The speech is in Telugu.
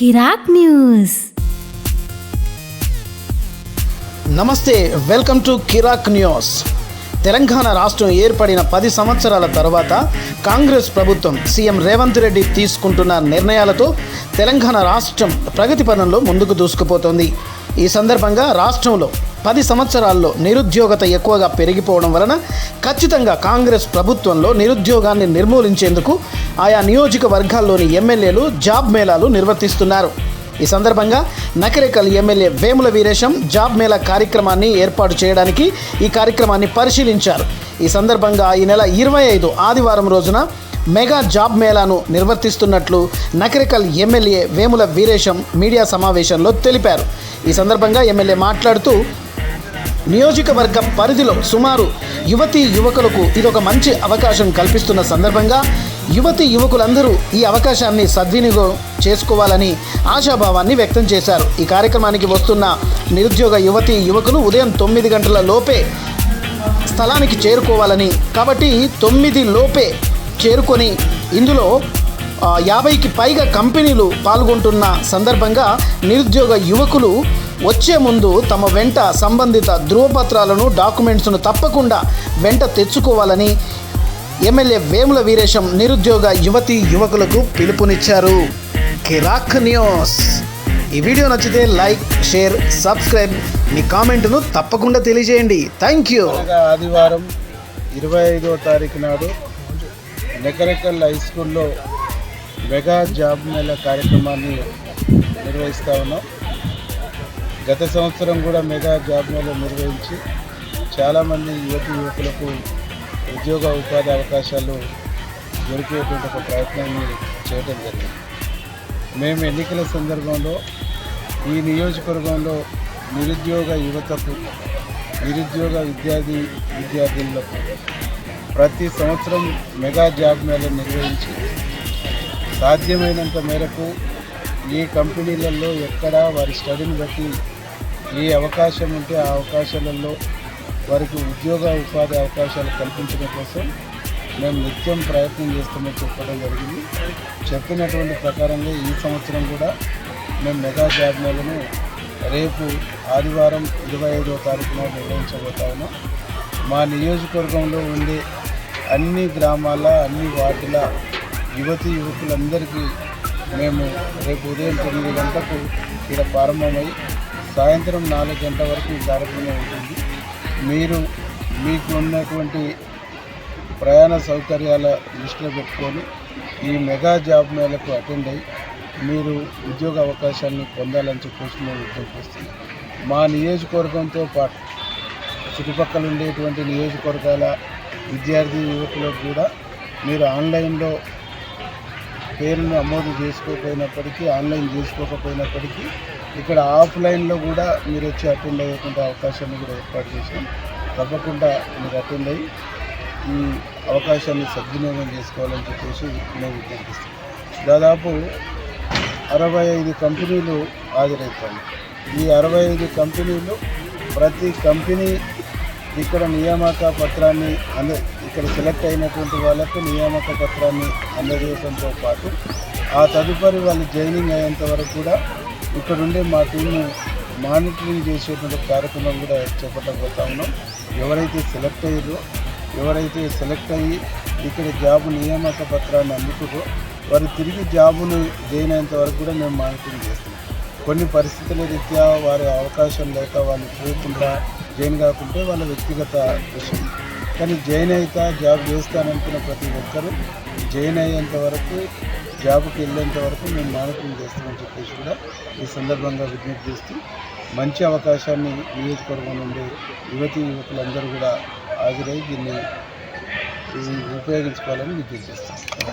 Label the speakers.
Speaker 1: కిరాక్ న్యూస్.
Speaker 2: నమస్తే welcome to Kirak news. Telangana రాష్ట్రం ఏర్పడిన పది సంవత్సరాల తర్వాత కాంగ్రెస్ ప్రభుత్వం సీఎం రేవంత్ రెడ్డి తీసుకుంటున్న నిర్ణయాలతో తెలంగాణ రాష్ట్రం ప్రగతి పదంలో ముందుకు దూసుకుపోతోంది. ఈ సందర్భంగా రాష్ట్రంలో పది సంవత్సరాల్లో నిరుద్యోగత ఎక్కువగా పెరిగిపోవడం వలన ఖచ్చితంగా కాంగ్రెస్ ప్రభుత్వంలో నిరుద్యోగాన్ని నిర్మూలించేందుకు ఆయా నియోజకవర్గాల్లోని ఎమ్మెల్యేలు జాబ్ మేళాలు నిర్వర్తిస్తున్నారు. ఈ సందర్భంగా నకరేకల్ ఎమ్మెల్యే వేముల వీరేశం జాబ్ మేళా కార్యక్రమాన్ని ఏర్పాటు చేయడానికి ఈ కార్యక్రమాన్ని పరిశీలించారు. ఈ సందర్భంగా ఈ నెల ఇరవై ఐదు ఆదివారం రోజున మెగా జాబ్ మేళాను నిర్వర్తిస్తున్నట్లు నకరికల్ ఎమ్మెల్యే వేముల వీరేశం మీడియా సమావేశంలో తెలిపారు. ఈ సందర్భంగా ఎమ్మెల్యే మాట్లాడుతూ నియోజకవర్గ పరిధిలో సుమారు యువతి యువకులకు ఇదొక మంచి అవకాశం కల్పిస్తున్న సందర్భంగా యువతి యువకులందరూ ఈ అవకాశాన్ని సద్వినియోగం చేసుకోవాలని ఆశాభావాన్ని వ్యక్తం చేశారు. ఈ కార్యక్రమానికి వస్తున్న నిరుద్యోగ యువతి యువకులు ఉదయం తొమ్మిది గంటల లోపే స్థలానికి చేరుకోవాలని కాబట్టి తొమ్మిది లోపే చేరుకొని ఇందులో యాభైకి పైగా కంపెనీలు పాల్గొంటున్న సందర్భంగా నిరుద్యోగ యువకులు వచ్చే ముందు తమ వెంట సంబంధిత ధృవపత్రాలను డాక్యుమెంట్స్ను తప్పకుండా వెంట తెచ్చుకోవాలని ఎమ్మెల్యే వేముల వీరేశం నిరుద్యోగ యువతి యువకులకు పిలుపునిచ్చారు. కిరాక్ న్యూస్. ఈ వీడియో నచ్చితే లైక్ షేర్ సబ్స్క్రైబ్. మీ కామెంట్ను తప్పకుండా తెలియజేయండి. Thank you.
Speaker 3: ఆదివారం ఇరవై ఐదో తారీఖు నాడు నెకరెకల్ హై స్కూల్లో మెగా జాబ్ మేళ కార్యక్రమాన్ని నిర్వహిస్తా ఉన్నాం. గత సంవత్సరం కూడా మెగా జాబ్ మేళా నిర్వహించి చాలామంది యువతి యువకులకు ఉద్యోగ ఉపాధి అవకాశాలు దొరికేటువంటి ఒక ప్రయత్నాన్ని చేయడం జరిగింది. మేము ఎన్నికల సందర్భంలో ఈ నియోజకవర్గంలో నిరుద్యోగ యువతకు నిరుద్యోగ విద్యార్థి విద్యార్థులకు ప్రతి సంవత్సరం మెగా జాబ్ మేళ నిర్వహించి సాధ్యమైనంత మేరకు ఈ కంపెనీలలో ఎక్కడ వారి స్టడీని బట్టి ఏ అవకాశం ఉంటే ఆ అవకాశాలలో వారికి ఉద్యోగ ఉపాధి అవకాశాలు కల్పించడం కోసం మేము నిత్యం ప్రయత్నం చేస్తామని చెప్పడం జరిగింది. చెప్పినటువంటి ప్రకారంగా ఈ సంవత్సరం కూడా మేము మెగా జాబ్ మేళను రేపు ఆదివారం ఇరవై ఐదో తారీఖున నిర్వహించబోతా ఉన్నాం. మా నియోజకవర్గంలో ఉండే అన్ని గ్రామాల అన్ని వార్డుల యువతి యువకులందరికీ మేము రేపు ఉదయం తొమ్మిది గంటలకు ఇక్కడ ప్రారంభమై సాయంత్రం నాలుగు గంటల వరకు ఈ కార్యక్రమం ఉంటుంది. మీరు మీకు ఉన్నటువంటి ప్రయాణ సౌకర్యాల దృష్టిలో పెట్టుకొని ఈ మెగా జాబ్ మేళకు అటెండ్ అయ్యి మీరు ఉద్యోగ అవకాశాన్ని పొందాలని చెప్పేసి మేము విజ్ఞప్తిస్తున్నాం మా నియోజకవర్గంతో పాటు చుట్టుపక్కల ఉండేటువంటి నియోజకవర్గాల విద్యార్థి యువకులకు కూడా మీరు ఆన్లైన్లో పేరును నమోదు చేసుకోకపోయినప్పటికీ ఆన్లైన్ చేసుకోకపోయినప్పటికీ ఇక్కడ ఆఫ్లైన్లో కూడా మీరు వచ్చి అటెండ్ అయ్యకుండా అవకాశాన్ని కూడా ఏర్పాటు చేసాం తప్పకుండా మీరు అటెండ్ అయ్యి ఈ అవకాశాన్ని సద్వినియోగం చేసుకోవాలని చెప్పేసి మేము విజ్ఞప్తిస్తాం దాదాపు అరవై ఐదు కంపెనీలు హాజరవుతాయి. ఈ అరవై ఐదు కంపెనీలు ప్రతి కంపెనీ ఇక్కడ నియామక పత్రాన్ని అంద ఇక్కడ సెలెక్ట్ అయినటువంటి వాళ్ళకు నియామక పత్రాన్ని అందజేయడంతో పాటు ఆ తదుపరి వాళ్ళు జాయినింగ్ అయ్యేంత వరకు కూడా ఇక్కడ ఉండే మా టీంను మానిటరింగ్ చేసేటువంటి కార్యక్రమం కూడా చేపట్టబోతా ఉన్నాం. ఎవరైతే సెలెక్ట్ అయ్యారో ఎవరైతే సెలెక్ట్ అయ్యి ఇక్కడ జాబ్ నియామక పత్రాన్ని అందుకురో వారు తిరిగి జాబును జాయిన్ అయ్యేంత వరకు కూడా మేము మానిటరింగ్ చేస్తున్నాం. కొన్ని పరిస్థితుల రీత్యా వారి అవకాశం లేక వాళ్ళు పోకుండా జాయిన్ కాకుంటే వాళ్ళ వ్యక్తిగత విషయం. కానీ జాయిన్ అయితే జాబ్ చేస్తాననుకున్న ప్రతి ఒక్కరూ జాయిన్ అయ్యేంత వరకు జాబ్కి వెళ్ళేంత వరకు మేము మానిటరింగ్ చేస్తామని చెప్పేసి కూడా ఈ సందర్భంగా విజ్ఞప్తి చేస్తూ మంచి అవకాశాన్ని నియోజకవర్గం నుండి యువతి యువకులందరూ కూడా హాజరై దీన్ని ఉపయోగించుకోవాలని విజ్ఞప్తి చేస్తాం